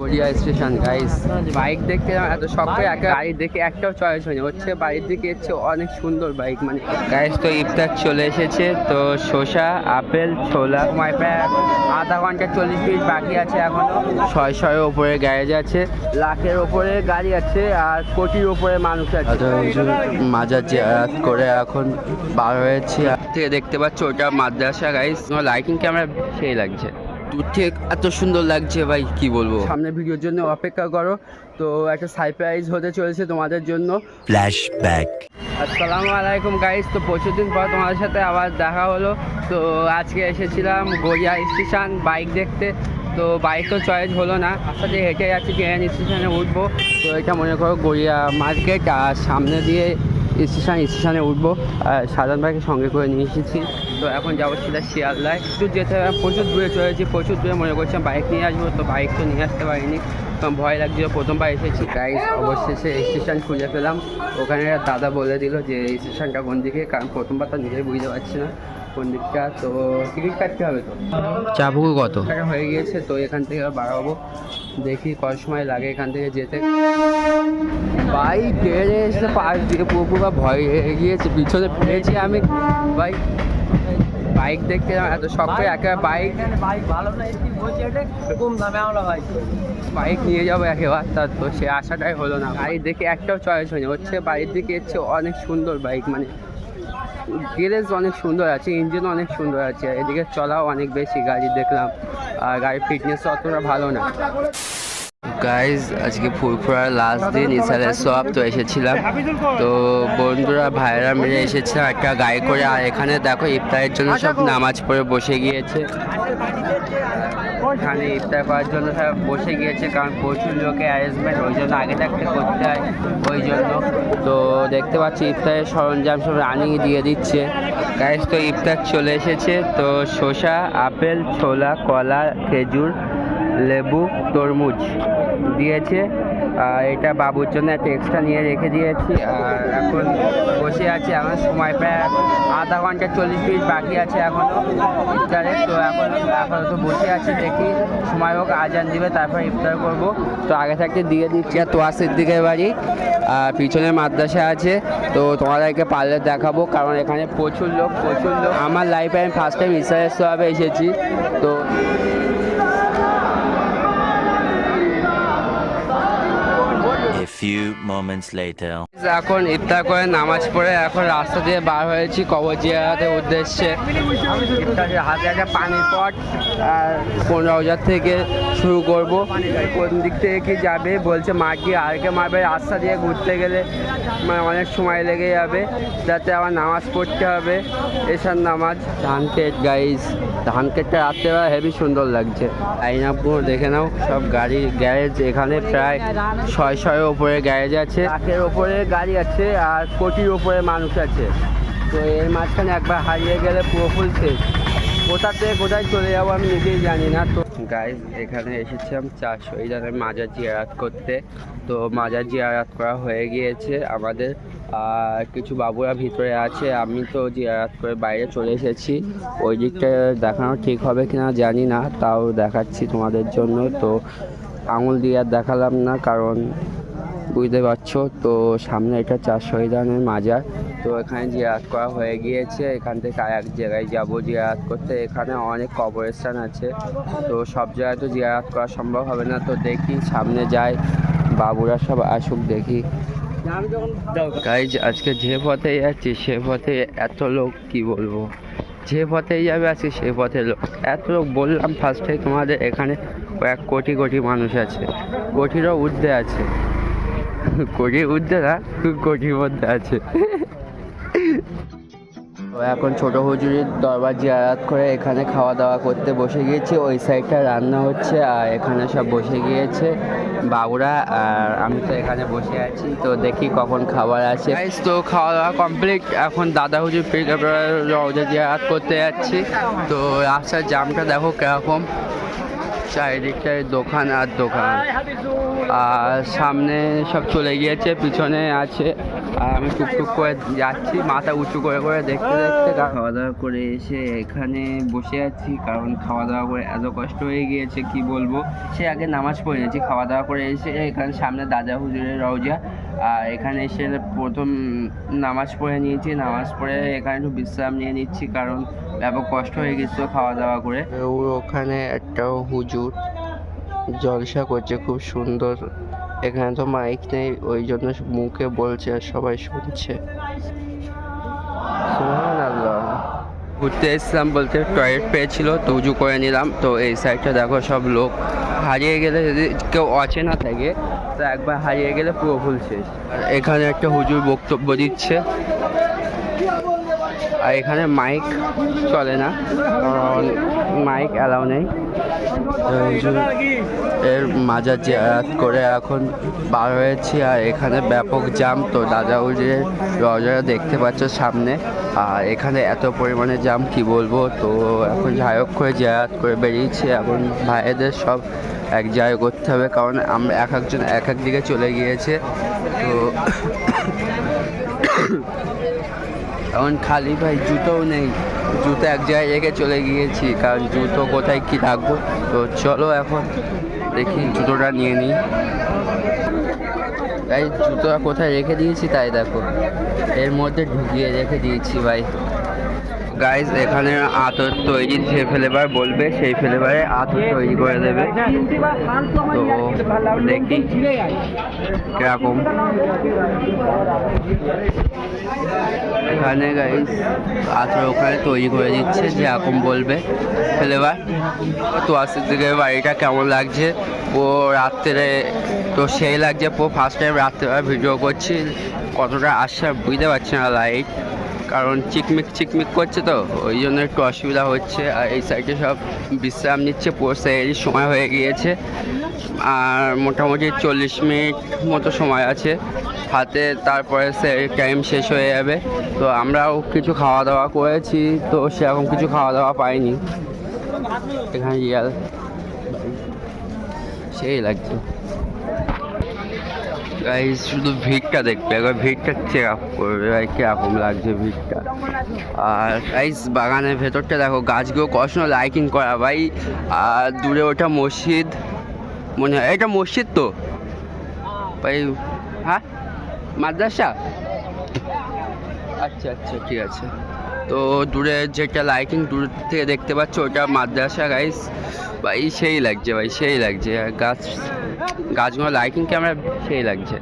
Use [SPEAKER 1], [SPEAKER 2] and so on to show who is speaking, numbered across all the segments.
[SPEAKER 1] Garia station guys bike দেখতে এত শখ করে একা গাড়ি দেখে একটাও চয়েস হয়নি। হচ্ছে বাড়ির দিকে হচ্ছে অনেক সুন্দর বাইক মানে গাইস তো ইফতার চলে এসেছে। তো শসা আপেল ছোলা প্রায় আধা ঘণ্টা চল্লিশ মিনিট বাকি আছে এখনও। ছয় ছয়ের ওপরে গ্যারেজ আছে। লাখের ওপরে গাড়ি আছে আর কোটির ওপরে মানুষ আছে। মাজার জিয়ারাত করে এখন বার হয়েছি। থেকে দেখতে পাচ্ছ ওটা মাদ্রাসা গাইস লাইটিং ক্যামেরা সেই লাগছে। দূর থেকে এত সুন্দর লাগছে ভাই কি বলব? সামনে ভিডিওর জন্য অপেক্ষা করো। তো একটা সারপ্রাইজ হতে চলেছে তোমাদের জন্য।
[SPEAKER 2] Flashback.
[SPEAKER 1] আসসালামু আলাইকুম গাইস তো প্রচুর দিন পর তোমাদের সাথে আবার দেখা হলো। তো আজকে এসেছিলাম গড়িয়া স্টেশন বাইক দেখতে। তো বাইক তো চয়েস হলো না। দিয়ে হেঁটে যাচ্ছি ট্রেন স্টেশনে উঠবো। তো এটা মনে করো গড়িয়া মার্কেট আর সামনে দিয়ে স্টেশন স্টেশনে উঠবো। সাধারণ বাইকে সঙ্গে করে নিয়ে এসেছি। তো এখন যাব সেটা শিয়ালদায়। একটু যেতে প্রচুর দূরে চলেছি প্রচুর দূরে মনে করছিলাম বাইক নিয়ে আসব, তো বাইক তো নিয়ে আসতে পারিনি। ভয় লাগছিল, প্রথমবার এসেছি, তাই অবশেষে স্টেশন খুঁজে পেলাম। ওখানে দাদা বলে দিল যে স্টেশনটা কোন দিকে? কারণ প্রথমবার তো নিজেই বুঝতে পারছি না। কোন দিকটা? তো টিকিট কাটতে হবে তো। চাপুকু কত? টাকা হয়ে গিয়েছে তো এখান থেকে বাড়াবো। দেখি কত সময় লাগে এখান থেকে যেতে। বাইক বেড়ে এসে পাশ দিয়ে পুরো পুরো ভয় হয়ে গিয়েছে পিছনে ফেলেছি আমি। বাইক বাইক দেখতে এত শখ করে একা বাইক
[SPEAKER 3] বাইক ভালো না একটু বলছি এটা কম দামে আমরা বাইক
[SPEAKER 1] বাইক নিয়ে যাব একেবার তার তো সে আশাটাই হলো না। গাড়ি দেখে একটাও চয়েস হয়নি হচ্ছে বাড়ির দিকে হচ্ছে অনেক সুন্দর বাইক মানে গ্যারেজ অনেক সুন্দর আছে ইঞ্জিন অনেক সুন্দর আছে। এদিকে চলাও অনেক বেশি, গাড়ি দেখলাম। আর গাড়ির ফিটনেস অতটা ভালো না। গাইজ আজকে ফুরফুরার লাস্ট দিন ইসালের সব তো এসেছিলাম। তো বন্ধুরা ভাইরা মিলে এসেছিলাম একটা গাড়ি করে। আর এখানে দেখো, ইফতারের জন্য সব নামাজ পড়ে বসে গিয়েছে। এখানে ইফতার করার জন্য সব বসে গিয়েছে, কারণ প্রচুর লোকের অ্যারেঞ্জমেন্ট ওই জন্য আগে থাকতে করতে হয়, ওই জন্য। তো দেখতে পাচ্ছি, ইফতারের সরঞ্জাম সব রানিং দিয়ে দিচ্ছে। গাইজ তো ইফতার চলে এসেছে। তো শসা, আপেল, ছোলা, কলা, খেজুর, লেবু, তরমুজ। দিয়েছে। আর এটা বাবুর জন্য একটা এক্সট্রা নিয়ে রেখে দিয়েছি। আর এখন বসে আছি এখন সময় প্রায় আধা ঘণ্টা চল্লিশ মিনিট বাকি আছে এখনও ইফতারে। তো এখন এখন তো বসে আছি দেখি সময় হোক, আজান দিবে, তারপর ইফতার করব। তো আগে থাকতে দিয়ে দিচ্ছি। আর তোয়া সিদ্দিকের বাড়ি। আর পিছনে মাদ্রাসা আছে। তো তোমাদেরকে পার্লার দেখাবো, কারণ এখানে প্রচুর লোক প্রচুর লোক। আমার লাইফে আমি ফার্স্ট টাইম ইসরায়েল সবে এসেছি। তো
[SPEAKER 2] few moments later.
[SPEAKER 1] এখন ইফতার করে, নামাজ পড়ে এখন রাস্তা দিয়ে বার হয়েছি কবর জিয়ারাতের উদ্দেশ্যে হাতে একটা পট পনেরো হাজার থেকে শুরু করব। কোন দিক থেকে কি যাবে, বলছে দিয়ে আরকে মারবে, রাস্তা দিয়ে ঘুরতে গেলে মানে অনেক সময় লেগে যাবে, যাতে আবার নামাজ পড়তে হবে। এসার নামাজ। ধান ক্ষেত গাইজ ধান ক্ষেতটা রাত্রেবেলা হেভি সুন্দর লাগছে। আইনাপুর দেখে নাও, সব গাড়ি গ্যারেজ এখানে প্রায় ছয় ছয়ের ওপরে গ্যারেজ আছে। লাখের ওপরে গাড়ি আছে আর কোটির ওপরে মানুষ আছে। তো এর মাঝখানে একবার হারিয়ে গেলে পুরো ফুল শেষ। কোথা থেকে কোথায় চলে যাব আমি নিজেই জানি না। তো গাইজ এখানে এসেছি আমি এসেছিলাম চার শহীদানের মাজার জিয়ারাত করতে। তো মাজার জিয়ারাত করা হয়ে গিয়েছে আমাদের। আর কিছু বাবুরা ভিতরে আছে। আমি তো জিয়ারাত করে বাইরে চলে এসেছি। ওই দিকটা দেখানো ঠিক হবে কিনা জানি না। তাও দেখাচ্ছি তোমাদের জন্য। তো আঙুল দিয়ে দেখালাম না, কারণ বুঝতে পারছ? তো সামনে এটা চার শহীদানের মাজার। তো এখানে জিয়ারাত করা হয়ে গিয়েছে। এখান থেকে আর এক জায়গায় যাব জিয়ারাত করতে। এখানে অনেক কবরস্থান আছে। তো সব জায়গায় তো জিয়ারাত করা সম্ভব হবে না। তো দেখি সামনে যাই। বাবুরা সব আসুক দেখি। গাইজ আজকে যে পথে যাচ্ছি, সে পথে এত লোক, কি বলব? যে পথেই যাবে আজকে সে পথে লোক। এত লোক, বললাম ফার্স্টে তোমাদের এখানে কয়েক কোটি কোটি মানুষ আছে। কোটিরও ঊর্ধ্বে আছে। কোটির ঊর্ধ্বে না? কোটির মধ্যে আছে। এখন ছোট হুজুরির দরবার জিয়ারাত করে এখানে খাওয়া দাওয়া করতে বসে গিয়েছি। ওই সাইডটা রান্না হচ্ছে আর এখানে সব বসে গিয়েছে বাবুরা আর আমি তো এখানে বসে আছি। তো দেখি কখন খাবার আছে তো খাওয়া দাওয়া কমপ্লিট এখন দাদা হুজুর রওজা জিয়ারাত করতে যাচ্ছি। তো রাস্তার জামটা দেখো কীরকম। চারিদিকটায় দোকান আর দোকান। আর সামনে সব চলে গিয়েছে পিছনে আছে। আর আমি টুকটুক করে যাচ্ছি মাথা উঁচু করে করে দেখতে দেখতে। খাওয়া দাওয়া করে এসে এখানে বসে আছি কারণ খাওয়া দাওয়া করে এত কষ্ট হয়ে গিয়েছে কি বলব? সে আগে নামাজ পড়ে নিয়েছি খাওয়া দাওয়া করে এসে এখানে সামনে দাদা হুজুরের রওজা। আর এখানে এসে প্রথম নামাজ পড়ে নিয়েছি নামাজ পড়ে এখানে একটু বিশ্রাম নিয়ে নিচ্ছি কারণ ব্যাপক কষ্ট হয়ে গেছিল খাওয়া দাওয়া করে ওখানে একটা হুজুর জলসা করছে খুব সুন্দর এখানে তো মাইক নেই ওই জন্য মুখে বলছে আর সবাই শুনছে। ঘুরতে এসেছিলাম বলতে টয়লেট পেয়েছিল, তো উজু করে নিলাম। তো এই সাইডটা দেখো সব লোক। হারিয়ে গেলে যদি কেউ অচেনা থাকে, তো একবার হারিয়ে গেলে পুরো ভুল শেষ। আর এখানে একটা হুজুর বক্তব্য দিচ্ছে। আর এখানে মাইক চলে না। মাইক অ্যালাউ নেই। এর মাজার জিয়ারাত করে এখন বার হয়েছি আর এখানে ব্যাপক জাম তো দাদা হুজুরের রজারা দেখতে পাচ্ছ সামনে। আর এখানে এত পরিমাণে জাম কি বলব? তো এখন যাই হোক করে জিয়ারাত করে বেরিয়েছি। এখন ভাইদের সব এক জায়গায় করতে হবে, কারণ আমরা এক একজন এক এক দিকে চলে গিয়েছে। তো এখন খালি ভাই, জুতোও নেই। জুতো এক জায়গায় রেখে চলে গিয়েছি, কারণ জুতো কোথায় কি থাকব তো চলো এখন দেখি জুতোটা নিয়ে নিই। তাই জুতোটা কোথায় রেখে দিয়েছি তাই দেখো, এর মধ্যে ঢুকিয়ে রেখে দিয়েছি ভাই। গাইজ এখানে আতর তৈরি যে ফ্লেভার বলবে, সেই ফ্লেভারে আতর তৈরি করে দেবে। তো দেখি কীরকম। এখানে গাইজ আতর ওখানে তৈরি করে দিচ্ছে যে এখন বলবে ফ্লেভার তো আসির দিকে বাড়িটা কেমন লাগছে? ও রাত্রে, তো সেই লাগছে পো ফার্স্ট টাইম রাত্রেবেলা ভিডিও করছি। কতটা আসছে বুঝতে পারছি না লাইট কারণ চিকমিক চিকমিক করছে তো, ওই জন্য একটু অসুবিধা হচ্ছে। আর এই সাইডে সব বিশ্রাম নিচ্ছে সেরই সময় হয়ে গিয়েছে। আর মোটামুটি চল্লিশ মিনিট মতো সময় আছে। হাতে তারপরে সে টাইম শেষ হয়ে যাবে। তো আমরাও কিছু খাওয়া দাওয়া করেছি, তো সেরকম কিছু খাওয়া দাওয়া পাইনি। এখানে রিয়াল সেই লাগছে। গাইজ শুধু ভিড়টা দেখবে, একবার ভিড়টা চেক করবে, ভাই, কীরকম লাগছে ভিড়টা আর গাইজ বাগানের ভেতরটা দেখো, গাছগুলো কষনো লাইটিং করা, ভাই। আর দূরে ওটা মসজিদ, মনে হয়, এটা মসজিদ তো? ভাই হ্যাঁ? মাদ্রাসা? আচ্ছা আচ্ছা ঠিক আছে। তো দূরে যেটা লাইটিং দূর থেকে দেখতে পাচ্ছ, ওটা মাদ্রাসা গাইস ভাই, সেই লাগছে, ভাই, সেই লাগছে। গাছ গাছগুলো লাইটিং ক্যামেরা সেই লাগছে।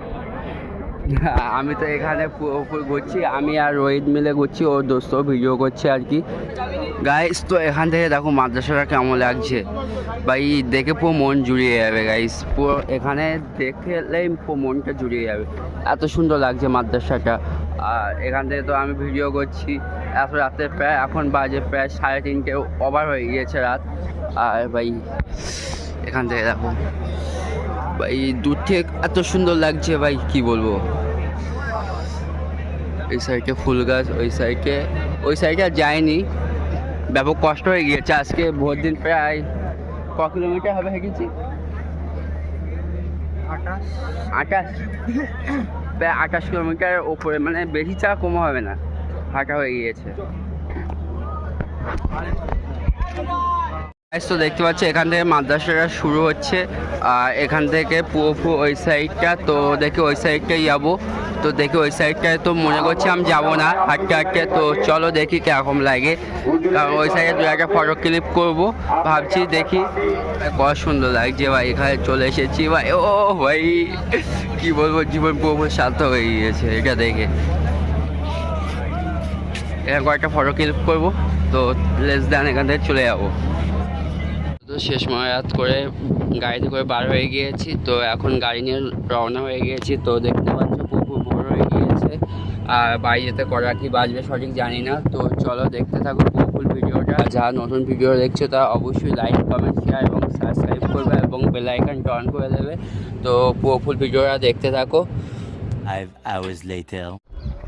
[SPEAKER 1] আমি তো এখানে ঘুরছি, আমি আর রোহিত মিলে ঘুরছি, ওর দোস্ত ভিডিও করছে আর কি। গাইস তো এখান থেকে দেখো মাদ্রাসাটা কেমন লাগছে। ভাই, দেখে পুরো মন জুড়িয়ে যাবে গাইস পুরো এখানে দেখলেই পুরো মনটা জুড়িয়ে যাবে। এত সুন্দর লাগছে মাদ্রাসাটা। আর এখান থেকে তো আমি ভিডিও করছি। এত রাতে প্রায়, এখন বাজে প্রায় সাড়ে তিনটে ওভার হয়ে গিয়েছে রাত। আর ভাই, এখান থেকে দেখো। ভাই দূর থেকে এত সুন্দর লাগছে ভাই কি বলব? এই সাইডে ফুল গাছ ওই সাইডে ওই সাইডে আর যায়নি ব্যাপক কষ্ট হয়ে গিয়েছে আজকে ভোর দিন প্রায় ক কিলোমিটার হবে হেঁটেছি আঠাশ। প্রায় আঠাশ কিলোমিটার ওপরে মানে বেশি চা কম হবে না। হাঁটা হয়ে গিয়েছে। তো দেখতে পাচ্ছি, এখান থেকে মাদ্রাসাটা শুরু হচ্ছে। আর এখান থেকে পুরো পুরো ওই সাইডটা তো দেখি ওই সাইডটাই যাব। তো দেখি ওই সাইডটায় তো মনে করছি আমি যাব না, হাঁটতে হাঁটতে। তো চলো দেখি কীরকম লাগে। কারণ ওই সাইডে দু একটা ফটো ক্লিপ করব, ভাবছি দেখি। কত সুন্দর লাগছে ভাই, এখানে চলে এসেছি ভাই। ও, ভাই, কি বলব, জীবন পুরো পুরো শান্ত হয়ে গিয়েছে, এটা দেখে। এখানে কয়েকটা ফটো ক্লিপ করব, তো লেস দেন এখান থেকে চলে যাব। তো শেষ মহারাত করে গাড়িতে করে বার হয়ে গিয়েছি। তো এখন গাড়ি নিয়ে রওনা হয়ে গিয়েছি। তো দেখতে পাচ্ছ পুকুর ভোর হয়ে গিয়েছে। আর বাড়ি যেতে করা কি বাজবে সঠিক জানি না। তো চলো দেখতে থাকো পুকুর ভিডিওটা। যারা নতুন ভিডিও দেখছ তারা অবশ্যই লাইক কমেন্ট শেয়ার এবং সাবস্ক্রাইব করবে এবং বেল আইকন অন করে দেবে। তো পুকুর ভিডিওটা দেখতে থাকো.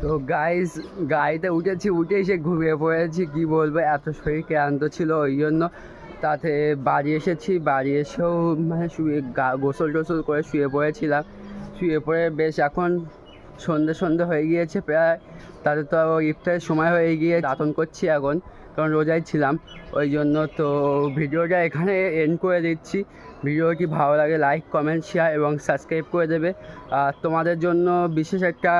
[SPEAKER 1] তো গাইস গাড়িতে উঠেছি উঠে এসে ঘুমিয়ে পড়েছি। কি বলব এত শরীর ক্লান্ত ছিল ওই জন্য। তাতে বাড়ি এসেছি, বাড়ি এসেও মানে শুয়ে গা, গোসল টোসল করে শুয়ে পড়েছিলাম। শুয়ে পড়ে বেশ এখন সন্ধে সন্ধে হয়ে গিয়েছে প্রায়। তাতে তো ইফতারের সময় হয়ে গিয়ে দাতন করছি এখন, কারণ রোজাই ছিলাম। ওই জন্য তো ভিডিওটা এখানে এন্ড করে দিচ্ছি। ভিডিওটি ভালো লাগে লাইক কমেন্ট শেয়ার এবং সাবস্ক্রাইব করে দেবে। আর তোমাদের জন্য বিশেষ একটা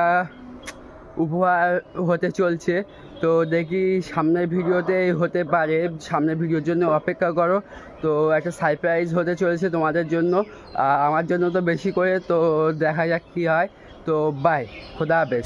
[SPEAKER 1] উপহার হতে চলছে। তো দেখি সামনের ভিডিওতে হতে পারে। সামনের ভিডিওর জন্য অপেক্ষা করো। তো একটা সারপ্রাইজ হতে চলেছে তোমাদের জন্য। আমার জন্য তো বেশি করে। তো দেখা যাক কী হয়। তো বাই খোদা হাফেজ।